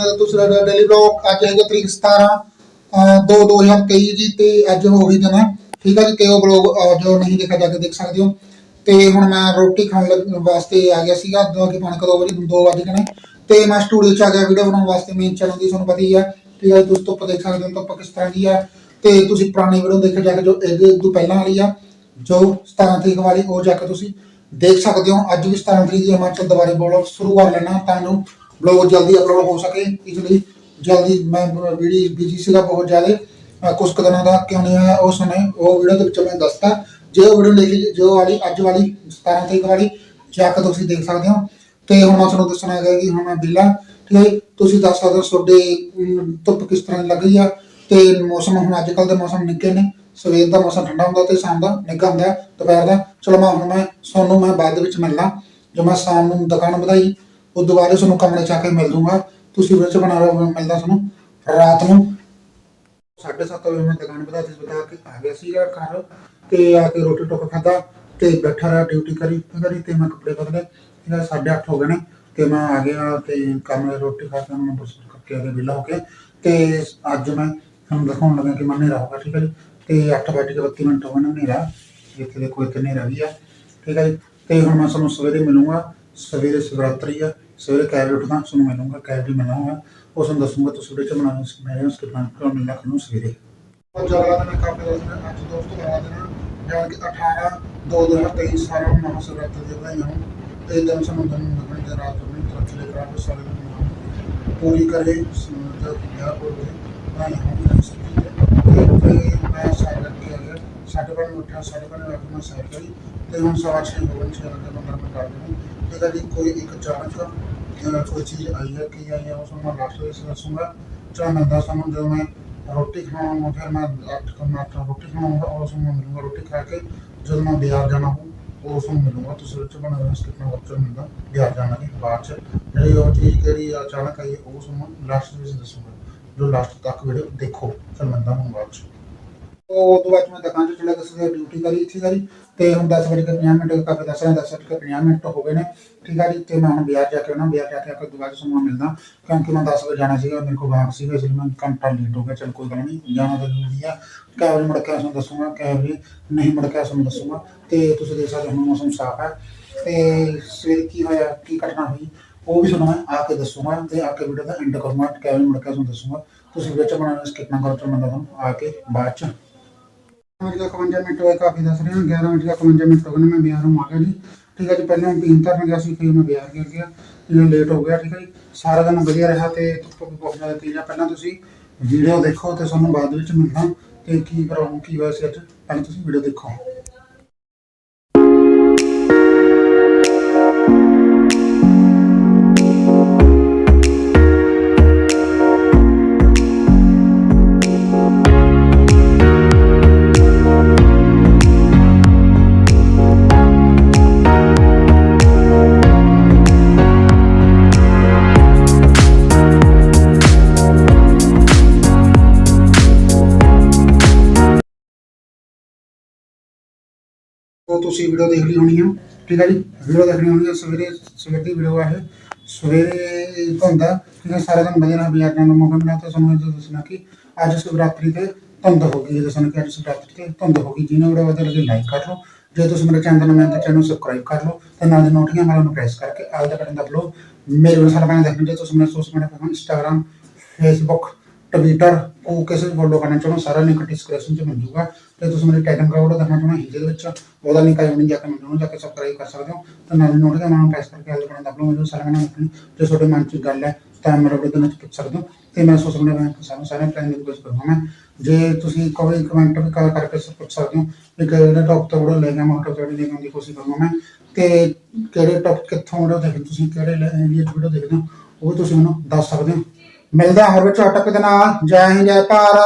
ਸਕਦੇ ਹੋ ਤੁਸੀਂ ਡੇਲੀ ਬਲੌਗ ਅੱਜ ਹੈਗਾ ਤਰੀਕ 17 2 2023 ਜੀ ਤੇ ਅੱਜ ਹੋ ਗਈ ਦਿਨ। ਠੀਕ ਹੈ ਜੀ, ਤੇ ਉਹ ਬਲੌਗ ਜੋ ਨਹੀਂ ਦੇਖਿਆ, ਜਾ ਕੇ ਦੇਖ ਸਕਦੇ ਹੋ। ਤੇ ਹੁਣ ਮੈਂ ਰੋਟੀ ਖਾਣ ਵਾਸਤੇ ਆ ਗਿਆ ਸੀਗਾ ਦੋ ਕਿ ਪੌਣੇ 2 ਵਜੇ 2 ਵਜੇ ਕਨੇ ਤੇ ਮੈਂ ਸਟੂਡੀਓ ਚ ਆ ਗਿਆ ਵੀਡੀਓ ਬਣਾਉਣ ਵਾਸਤੇ ਮੇਨ ਚੈਨਲ ਦੀ ਤੁਹਾਨੂੰ ਪਤਾ ਹੀ ਹੈ ਠੀਕ ਹੈ ਤੁਸੀਂ ਧੁੱਪ ਦੇਖ ਸਕਦੇ ਹੋ, ਧੁੱਪ ਕਿਸ ਦੀ ਹੈ ਤੇ ਤੁਸੀਂ ਪੁਰਾਣੀ ਵੀਡੀਓ ਦੇਖੇ ਜਾ ਕੇ ਜੋ ਇਹਦੇ ਤੋਂ ਪਹਿਲਾਂ ਵਾਲੀ ਆ, ਜੋ 17 ਤਰੀਕ ਵਾਲੀ, ਉਹ ਜਾ ਕੇ ਤੁਸੀਂ ਦੇਖ ਸਕਦੇ ਹੋ। ਅੱਜ ਵੀ 17 ਤਰੀਕ ਦੀ ਹਿਮਾਚਲ ਦੁਬਾਰੇ ਬੋਲੋ ਸ਼ੁਰੂ ਕਰ ਲੈਣਾ ਤਾਂ ਬਲੌਗ ਜਲਦੀ ਅਪਲੋਡ ਹੋ ਸਕੇ ਇਸ ਲਈ ਜਲਦੀ ਮੈਂ ਵੀਡੀਓ ਬਿਜ਼ੀ ਸੀਗਾ ਬਹੁਤ ਜ਼ਿਆਦਾ। ਅਹ ਕੁਛ ਦਾ ਕਿਉਂ ਨਹੀਂ ਆਇਆ, ਉਸ ਸਮੇਂ ਉਹ ਵੀਡੀਓ ਦੇ ਵਿੱਚ ਮੈਂ ਦੱਸਤਾ। ਜੇ ਉਹ ਵੀਡੀਓ ਦੇਖੀ ਜੋ ਵਾਲੀ, ਅੱਜ ਵਾਲੀ 17 ਤਰੀਕ ਵਾਲੀ ਜਾ ਤੁਸੀਂ ਦੇਖ ਸਕਦੇ ਹੋ। ਤੇ ਹੁਣ ਮੈਂ ਤੁਹਾਨੂੰ ਦੱਸਣਾ ਹੈਗਾ ਕਿ ਹੁਣ ਮੈਂ ਬਿਲਾ ਠੀਕ ਹੈ ਤੁਸੀਂ ਦੱਸ ਸਕਦੇ ਹੋ ਤੁਹਾਡੇ ਧੁੱਪ ਕਿਸ ਤਰ੍ਹਾਂ ਲੱਗੀ ਆ। ਤੇ ਮੌਸਮ ਹੁਣ ਅੱਜ ਕੱਲ ਦੇ ਮੌਸਮ ਨਿੱਘੇ ਨੇ। ਸਵੇਰ ਦਾ ਮੌਸਮ ਠੰਡਾ ਹੁੰਦਾ ਤੇ ਸ਼ਾਮ ਦਾ ਨਿੱਘਾ ਹੁੰਦਾ, ਦੁਪਹਿਰ ਦਾ। ਚਲੋ ਮੈਂ ਹੁਣ ਮੈਂ ਤੁਹਾਨੂੰ ਮੈਂ ਬਾਅਦ ਵਿੱਚ ਮਿਲਣਾ। ਜੋ ਮੈਂ ਸ਼ਾਮ ਨੂੰ ਦੁਕਾਨ ਵਧਾਈ ਉਹ ਦੁਬਾਰੇ ਬਾਅਦ ਤੁਹਾਨੂੰ ਕਮਰੇ ਚ ਆ ਕੇ ਮਿਲ ਦੂੰਗਾ ਤੁਸੀਂ ਵਿੱਚ ਬਣਾ ਰਹੇ ਮਿਲਦਾ ਤੁਹਾਨੂੰ ਰਾਤ ਨੂੰ। 7:30 ਵਜੇ ਮੈਂ ਦੁਕਾਨ ਵਧਾ ਤੇ ਬਤਾ ਕੇ ਆ ਗਿਆ ਸੀਗਾ ਘਰ ਤੇ ਆ ਕੇ ਰੋਟੀ ਟੋਕ ਖਾਦਾ ਤੇ ਬੈਠਾ ਰਿਹਾ ਡਿਊਟੀ ਕਰੀ ਕਰੀ ਤੇ ਮੈਂ ਕੱਪੜੇ ਬਦਲੇ। ਇਹਦਾ 8:30 ਹੋ ਗਏ ਨੇ ਤੇ ਮੈਂ ਆ ਗਿਆ ਤੇ ਕਮਰੇ ਰੋਟੀ ਖਾ ਕੇ ਮੈਂ ਬਸ ਕਰਕੇ ਆ ਗਿਆ, ਵਿਹਲਾ ਹੋ ਕੇ। ਤੇ ਅੱਜ ਮੈਂ ਤੁਹਾਨੂੰ ਦਿਖਾਉਣ ਲੱਗਾ ਕਿ ਮੈਂ ਹਨੇਰਾ ਹੋਗਾ ਠੀਕ ਹੈ ਜੀ। ਤੇ 8:32 ਮਿੰਟ ਹੋ ਗਏ ਨੇ ਹਨੇਰਾ। ਇੱਥੇ ਦੇਖੋ ਇੱਥੇ ਹਨੇਰਾ ਵੀ ਆ, ਠੀਕ ਹੈ ਜੀ। ਤੇ ਹੁਣ ਮੈਂ ਤੁਹਾਨੂੰ ਸਵੇਰੇ ਮਿਲੂੰਗਾ। ਸਵੇਰੇ ਸ਼ਿਵਰਾਤਰੀ ਆ, ਸਵੇਰੇ ਕੈਬ ਉੱਠਣਾ ਤੁਹਾਨੂੰ ਮਿਲੂੰਗਾ ਕੈਬ ਵੀ ਮਿਲਾਂਗਾ, ਉਸ ਨੂੰ ਦੱਸੂੰਗਾ ਤੁਸੀਂ ਵੀਡੀਓ ਚ ਬਣਾਉਣਾ ਮੈਂ ਉਸ ਕਿਦਾਂ ਕਰ ਮਿਲਣਾ ਤੁਹਾਨੂੰ ਸਵੇਰੇ। ਉਹ ਜਗ੍ਹਾ ਦਾ ਕਾਫੀ ਦੋਸਤ ਅੱਜ ਦੋਸਤ ਲਗਾ ਦੇਣਾ ਜਾਨ ਕਿ 18 2 2023 ਸਾਲਾਂ ਨੂੰ ਨਵਾਂ ਸ਼ਿਵਰਾਤਰੀ ਦੇ ਬਣਾਈ ਹਾਂ ਤੇ ਦਿਨ ਸਾਨੂੰ ਦਿਨ ਲੱਗਣ ਤੇ ਰਾਤ ਨੂੰ ਤਰੱਕੀ ਲੈ ਕਰਾਂਗੇ ਸਾਰੇ ਨੂੰ ਪੂਰੀ ਕਰੇ ਸਮਝਦਾ ਵਿਆਹ ਹੋ ਗਏ ਮੈਂ ਹਾਂ ਸਕੀ ਤੇ ਮੈਂ ਸਾਈਡ ਕਰਕੇ ਆ ਗਿਆ ਸਾਡੇ ਕੋਲ ਉੱਠਿਆ ਤੇ ਹੁਣ ਸਵਾ ਛੇ ਹੋ ਛੇ ਵਜੇ ਨੰਬਰ ਮੈਂ ਕਰ ਦੇਣੀ ਤੇ ਕਦੀ ਕੋਈ ਇੱਕ ਅਚਾਨਕ ਕੋਈ ਚੀਜ਼ ਆਈ ਹੈ ਕਿ ਆਈ ਹੈ ਉਸ ਨੂੰ ਮੈਂ ਲਾਸਟ ਵਿੱਚ ਦੱਸੂੰਗਾ ਚਾਹ ਮੈਂ ਦੱਸਾਂ ਜਦੋਂ ਮੈਂ ਰੋਟੀ ਖਾਵਾਂਗਾ ਫਿਰ ਮੈਂ ਅੱਠ ਕੁ ਮਿੰਟ ਰੋਟੀ ਖਾਵਾਂਗਾ ਉਸ ਨੂੰ ਮਿਲੂੰਗਾ ਰੋਟੀ ਖਾ ਕੇ ਜਦੋਂ ਮੈਂ ਬਿਹਾਰ ਜਾਣਾ ਹੋ ਉਸ ਨੂੰ ਮਿਲੂੰਗਾ ਤੁਸੀਂ ਵਿੱਚ ਬਣਾ ਰਹੇ ਕਿੰਨਾ ਵਕਤ ਮਿਲਦਾ ਬਿਹਾਰ ਜਾਣਾ ਦੀ ਬਾਅਦ ਚ ਜਿਹੜੀ ਉਹ ਚੀਜ਼ ਕਿਹੜੀ ਅਚਾਨਕ ਆਈ ਹੈ, ਉਸ ਨੂੰ ਲਾਸਟ ਵਿੱਚ ਦੱਸੂੰਗਾ ਜੋ। ਲਾਸਟ ਤੱਕ ਵੀਡੀਓ ਦੇਖੋ ਫਿਰ ਮਿਲਦਾ ਹਾਂ ਬਾਅਦ ਚ ਉਹ ਤੋਂ ਬਾਅਦ ਮੈਂ ਦੁਕਾਨ ਤੇ ਚਲਾ ਗਿਆ ਸੀ ਡਿਊਟੀ ਕਰੀ ਠੀਕ ਹੈ ਜੀ ਤੇ ਹੁਣ 10 ਵਜੇ ਕੇ 50 ਮਿੰਟ ਕਾਫੀ ਦੱਸ ਰਿਹਾ 10 ਵਜੇ ਕੇ 50 ਮਿੰਟ ਹੋ ਗਏ ਨੇ। ਠੀਕ ਹੈ ਜੀ, ਤੇ ਮੈਂ ਹੁਣ ਬਿਆਰ ਜਾ ਕੇ ਉਹਨਾਂ ਬਿਹਾਰ ਜਾ ਕੇ ਆ ਕੇ ਦੁਬਾਰਾ ਸਮਾਂ ਮਿਲਦਾ। ਕਿਉਂਕਿ ਮੈਂ 10 ਵਜੇ ਜਾਣਾ ਸੀਗਾ, ਮੇਰੇ ਕੋਲ ਵਾਪਸ ਸੀਗਾ ਇਸ ਲਈ ਮੈਂ ਘੰਟਾ ਲੇਟ ਹੋ ਗਿਆ, ਚਲ ਕੋਈ ਗੱਲ ਨਹੀਂ ਜਾਣਾ ਤਾਂ ਜ਼ਰੂਰੀ ਆ। ਕਈ ਵਾਰੀ ਮੁੜ ਕੇ ਤੁਹਾਨੂੰ ਦੱਸੂਗਾ ਕਈ ਨਹੀਂ ਮੁੜ ਕੇ ਤੁਹਾਨੂੰ ਦੱਸੂਗਾ। ਤੇ ਤੁਸੀਂ ਦੇਖ ਸਕਦੇ ਹੋ, ਹੁਣ ਮੌਸਮ ਸਾਫ਼ ਹੈ ਤੇ ਸਵੇਰ ਕੀ ਹੋਇਆ, ਕੀ ਘਟਨਾ ਹੋਈ, ਉਹ ਵੀ ਤੁਹਾਨੂੰ ਮੈਂ ਆ ਕੇ ਦੱਸੂਗਾ, ਤੇ ਆ ਕੇ ਵੀਡੀਓ ਦਾ ਐਂਡ ਕਰੂੰਗਾ ਕਈ ਮੁੜ ਕੇ ਤੁਹਾਨੂੰ ਦੱਸੂਗਾ। ਤੁਸੀਂ ਵੀਡੀਓ ਬਣਾਉਣਾ ਸਕਿਪ ਨਾ ਕਰੋ ਤੁਹਾਨੂੰ ਆ ਕੇ ਬਾਅਦ ਚ ਮਿੰਟ ਦਾ 51 ਮਿੰਟ ਹੋਏ, ਕਾਫੀ ਦੱਸ ਰਿਹਾ ਹਾਂ। 11 ਮਿੰਟ ਦਾ 51 ਮਿੰਟ ਹੋ ਗਏ ਮੈਂ ਮੈਂ ਨੂੰ ਆ ਗਿਆ ਜੀ। ਠੀਕ ਹੈ ਜੀ, ਪਹਿਲਾਂ ਪੀਣ ਧਰਨ ਗਿਆ ਸੀ, ਫਿਰ ਮੈਂ ਬਿਹਾਰ ਗਿਆ ਗਿਆ ਇਹ ਲੇਟ ਹੋ ਗਿਆ, ਠੀਕ ਹੈ ਜੀ। ਸਾਰਾ ਦਿਨ ਵਧੀਆ ਰਿਹਾ ਤੇ ਧੁੱਪ ਵੀ ਬਹੁਤ ਜ਼ਿਆਦਾ ਤੇਜ਼ ਆ। ਪਹਿਲਾਂ ਤੁਸੀਂ ਵੀਡੀਓ ਦੇਖੋ ਤੇ ਸਾਨੂੰ ਬਾਅਦ ਵਿੱਚ ਮਿਲਣਾ। ਤੇ ਕੀ ਪ੍ਰੋਬਲਮ ਕੀ ਹੋਇਆ ਸੀ ਅੱਜ? ਪਹਿਲਾਂ ਤੁਸੀਂ ਵੀਡੀਓ ਦੇਖੋ। ਉਹ ਤੁਸੀਂ ਵੀਡੀਓ ਦੇਖ ਲਈ ਹੋਣੀ ਹੈ ਠੀਕ ਹੈ ਜੀ? ਵੀਡੀਓ ਦੇਖਣੀ ਹੋਣੀ ਹੈ ਸਵੇਰੇ, ਸਵੇਰ ਦੀ ਵੀਡੀਓ ਹੈ ਸਵੇਰੇ ਧੁੰਦਾ ਠੀਕ ਹੈ ਸਾਰਾ ਦਿਨ ਵਧੀਆ ਰਿਹਾ ਬਿਆਰ ਜਾਣ ਦਾ ਮੌਕਾ ਮਿਲਿਆ। ਤਾਂ ਸਾਨੂੰ ਇਹ ਦੱਸਣਾ ਕਿ ਅੱਜ ਸ਼ਿਵਰਾਤਰੀ ਤੇ ਧੁੰਦ ਹੋ ਗਈ। ਇਹ ਦੱਸਣਾ ਕਿ ਅੱਜ ਸ਼ਿਵਰਾਤਰੀ ਤੇ ਧੁੰਦ ਹੋ ਗਈ। ਜਿਹਨੇ ਵੀਡੀਓ ਵਧੀਆ ਲੱਗੀ ਲਾਈਕ ਕਰ ਲਓ। ਜੇ ਤੁਸੀਂ ਮੇਰੇ ਚੈਨਲ ਨੂੰ ਮੈਂ ਤਾਂ ਚੈਨਲ ਸਬਸਕ੍ਰਾਈਬ ਕਰ ਲਓ। ਤੇ ਨਾਲ ਦੇ ਨੋਟੀਆਂ ਵਾਲਾ ਨੂੰ ਪ੍ਰੈਸ ਕਰਕੇ ਆਲ ਦਾ ਬਟਨ ਦਬ ਲਓ। ਮੇਰੇ ਨਾਲ ਸਾਰਾ ਬਣਾ ਦੇਖਣ ਜੇ ਤੁਸੀਂ ਮੇਰੇ social media platform Instagram Facebook Twitter ਉਹ ਕਿਸੇ ਵੀ ਫੋਲੋ ਕਰਨਾ ਚਾਹੋ ਸਾਰਾ ਲਿੰਕ ਡਿਸਕ੍ਰਿਪਸ਼ਨ 'ਚ ਮਿਲ ਜੂਗਾ। ਤੇ ਤੁਸੀਂ ਮੇਰੇ ਟੈਗਨ ਕਾਰਡ ਦੇਖਣਾ ਚਾਹਣਾ ਹਿੰਦੀ ਦੇ ਵਿੱਚ। ਉਹਦਾ ਲਿੰਕ ਆਇਆ ਹੋਣੀ ਜਾ ਕੇ ਮੈਨੂੰ ਜਾ ਕੇ ਸਬਸਕ੍ਰਾਈਬ ਕਰ ਸਕਦੇ ਹੋ। ਤੇ ਨਾਲ ਨੋਟ ਦਾ ਨਾਮ ਪ੍ਰੈਸ ਕਰਕੇ ਆਲ ਬਟਨ ਦਬ ਲਓ ਮੈਨੂੰ ਸਾਰਾ ਬਣਾ ਦੇਖਣੀ ਜੇ ਤੁਹਾਡੇ ਮਨ 'ਚ ਗੱਲ ਹੈ ਤਾਂ ਮੇਰੇ ਵੀਡੀਓ ਦੇ ਵਿੱਚ ਪੁੱਛ ਸਕਦੇ ਹੋ। ਤੇ ਮੈਂ ਸੋਸ਼ਲ ਮੀਡੀਆ ਮੈਂ ਸਾਨੂੰ ਸਾਰੇ ਪਲਾਨ ਦੀ ਕੋਸ਼ਿਸ਼ ਕਰੂੰਗਾ ਮੈਂ। ਜੇ ਤੁਸੀਂ ਕੋਈ ਕਮੈਂਟ ਵੀ ਕਰ ਕਰਕੇ ਪੁੱਛ ਸਕਦੇ ਹੋ ਕਿ ਕਿਹੜੇ ਟੌਪ ਤੋਂ ਵੀਡੀਓ ਲੈ ਗਿਆ ਮੈਂ ਟੌਪ ਤੋਂ ਲੈ ਕੇ ਦੀ ਕੋਸ਼ਿਸ਼ ਕਰੂੰਗਾ ਮੈਂ। ਤੇ ਕਿਹੜੇ ਟੌਪ ਕਿੱਥੋਂ ਵੀਡੀਓ ਦੇਖਦੇ ਤੁਸੀਂ, ਕਿਹੜੇ ਵੀਡੀਓ ਦੇਖਦੇ ਹੋ, ਉਹ ਵੀ ਤੁਸੀਂ ਮੈਨੂੰ ਦੱਸ ਸਕਦੇ ਹੋ। ਮਿਲਦਾ ਹਰ ਵਿੱਚ ਅਟਕ ਦੇ ਨਾਲ ਜੈ ਹਿੰਦ ਜੈ ਭਾਰਤ